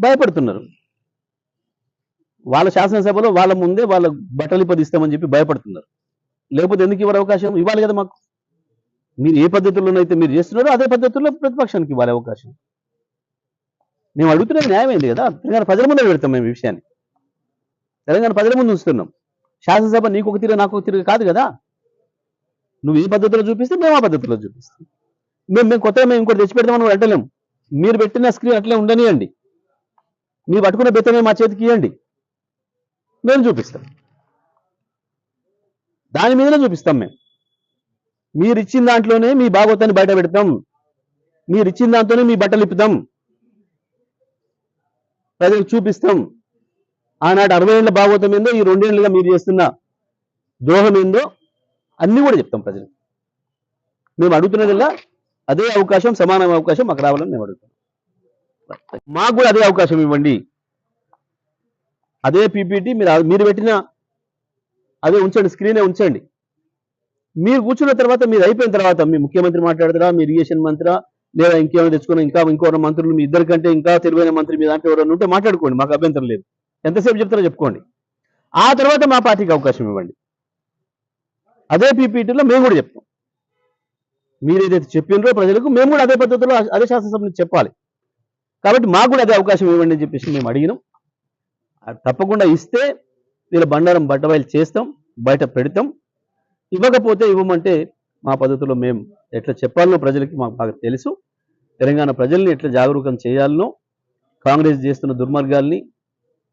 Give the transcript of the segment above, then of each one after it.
భయపడుతున్నారు. వాళ్ళ శాసనసభలో వాళ్ళ ముందే వాళ్ళ బట్టలు పదిస్తామని చెప్పి భయపడుతున్నారు. లేకపోతే ఎందుకు ఇవ్వరు అవకాశం? ఇవ్వాలి కదా మాకు. మీరు ఏ పద్ధతుల్లోనైతే మీరు చేస్తున్నారో అదే పద్ధతుల్లో ప్రతిపక్షానికి ఇవ్వాలి అవకాశం. మేము అడుగుతున్నది న్యాయమైంది కదా. తెలంగాణ ప్రజల ముందు పెడతాం మేము ఈ విషయాన్ని. తెలంగాణ ప్రజల ముందు ఉంచుతున్నాం. శాసనసభ నీకు ఒక తీరు నాకు ఒక తీరు కాదు కదా. నువ్వు ఏ పద్ధతిలో చూపిస్తే మేము ఆ పద్ధతిలో చూపిస్తాం. మేము మేము కొత్తగా మేము ఇంకోటి తెచ్చి అంటలేము మీరు పెట్టిన స్క్రీన్ అట్లే ఉండనియండి. మీరు పట్టుకున్న బెత్తమే మా చేతికి ఇవ్వండి మేము చూపిస్తాం దాని మీదనే చూపిస్తాం మేము. మీరు ఇచ్చిన దాంట్లోనే మీ భాగవతాన్ని బయట పెడతాం. మీరు ఇచ్చిన దాంతోనే మీ బట్టలు ఇప్పుతాం. ప్రజలకు చూపిస్తాం. ఆనాటి అరవై ఏళ్ళ భాగవతం ఏందో ఈ రెండేళ్ళుగా మీరు చేస్తున్న ద్రోహం ఏందో అన్ని కూడా చెప్తాం ప్రజలకు. మేము అడుగుతున్నదిలా అదే అవకాశం సమానమైన అవకాశం మాకు రావాలని మేము అడుగుతాం మాకు కూడా అదే అవకాశం ఇవ్వండి. అదే పీపీటీ మీరు మీరు పెట్టిన అదే ఉంచండి స్క్రీనే ఉంచండి. మీరు కూర్చున్న తర్వాత మీరు అయిపోయిన తర్వాత మీ ముఖ్యమంత్రి మాట్లాడతారా మీ ఇరిగేషన్ మంత్రా లేదా ఇంకేమైనా తెచ్చుకున్న ఇంకా ఇంకో మంత్రులు మీ ఇద్దరి కంటే ఇంకా తెలివైన మంత్రి మీ దాంట్లో ఎవరైనా ఉంటే మాట్లాడుకోండి మాకు అభ్యంతరం లేదు. ఎంతసేపు చెప్తారో చెప్పుకోండి. ఆ తర్వాత మా పార్టీకి అవకాశం ఇవ్వండి. అదే పీపీటీలో మేము కూడా చెప్తాం. మీరు ఏదైతే చెప్పినరో ప్రజలకు మేము కూడా అదే పద్ధతిలో అదే శాసనసభ చెప్పాలి. కాబట్టి మాకు కూడా అదే అవకాశం ఇవ్వండి అని చెప్పేసి మేము అడిగినాం. అది తప్పకుండా ఇస్తే వీళ్ళ బండారం బట్టబయలు చేస్తాం బయట పెడతాం. ఇవ్వకపోతే ఇవ్వమంటే మా పద్ధతిలో మేము ఎట్లా చెప్పాలనో ప్రజలకి మాకు బాగా తెలుసు. తెలంగాణ ప్రజల్ని ఎట్లా జాగరూకం చేయాలనో కాంగ్రెస్ చేస్తున్న దుర్మార్గాల్ని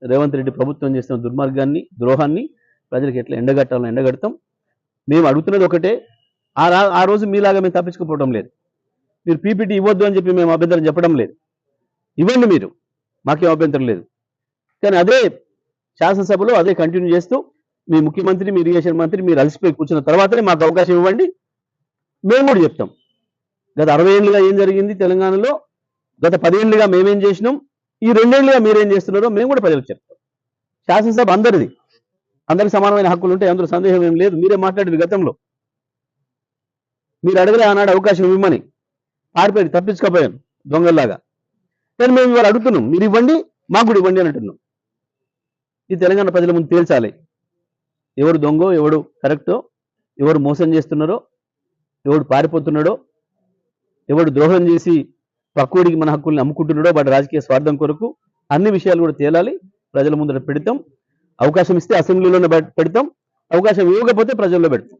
రేవంత్ రెడ్డి ప్రభుత్వం చేస్తున్న దుర్మార్గాన్ని ద్రోహాన్ని ప్రజలకు ఎట్లా ఎండగట్టాలని ఎండగడతాం. మేము అడుగుతున్నది ఒకటే ఆ రా ఆ రోజు మీలాగా మేము తప్పించుకోపోవడం లేదు. మీరు పీపీటీ ఇవ్వద్దు అని చెప్పి మేము అభ్యంతరం చెప్పడం లేదు. ఇవ్వండి మీరు. మాకేం అభ్యంతరం లేదు. కానీ అదే శాసనసభలో అదే కంటిన్యూ చేస్తూ మీ ముఖ్యమంత్రి మీ ఇరిగేషన్ మంత్రి మీరు అలసిపోయి కూర్చున్న తర్వాతనే మాకు అవకాశం ఇవ్వండి. మేము కూడా చెప్తాం. గత అరవై ఏళ్ళుగా ఏం జరిగింది తెలంగాణలో? గత పదేళ్ళుగా మేమేం చేసినాం? ఈ రెండేళ్ళుగా మీరేం చేస్తున్నారో మేము కూడా ప్రజలకు చెప్తాం. శాసనసభ అందరిది. అందరికి సమానమైన హక్కులు ఉంటాయి అందులో సందేహం ఏం లేదు. మీరే మాట్లాడేది గతంలో. మీరు అడగలే ఆనాడు అవకాశం ఇవ్వమని. పారిపోయి తప్పించుకోపోయాను దొంగల్లాగా. కానీ మేము ఇవాళ అడుగుతున్నాం మీరు ఇవ్వండి మాకు కూడా ఇవ్వండి అని అంటున్నాం. ఇది తెలంగాణ ప్రజల ముందు తేల్చాలి. ఎవడు దొంగో ఎవడు కరెక్టో ఎవరు మోసం చేస్తున్నారో ఎవడు పారిపోతున్నాడో ఎవడు ద్రోహం చేసి పక్కోడికి మన హక్కుల్ని అమ్ముకుంటున్నాడో వాడి రాజకీయ స్వార్థం కొరకు అన్ని విషయాలు కూడా తేలాలి. ప్రజల ముందర పెడతాం. అవకాశం ఇస్తే అసెంబ్లీలోనే పెడతాం. అవకాశం ఇవ్వకపోతే ప్రజల్లో పెడతాం.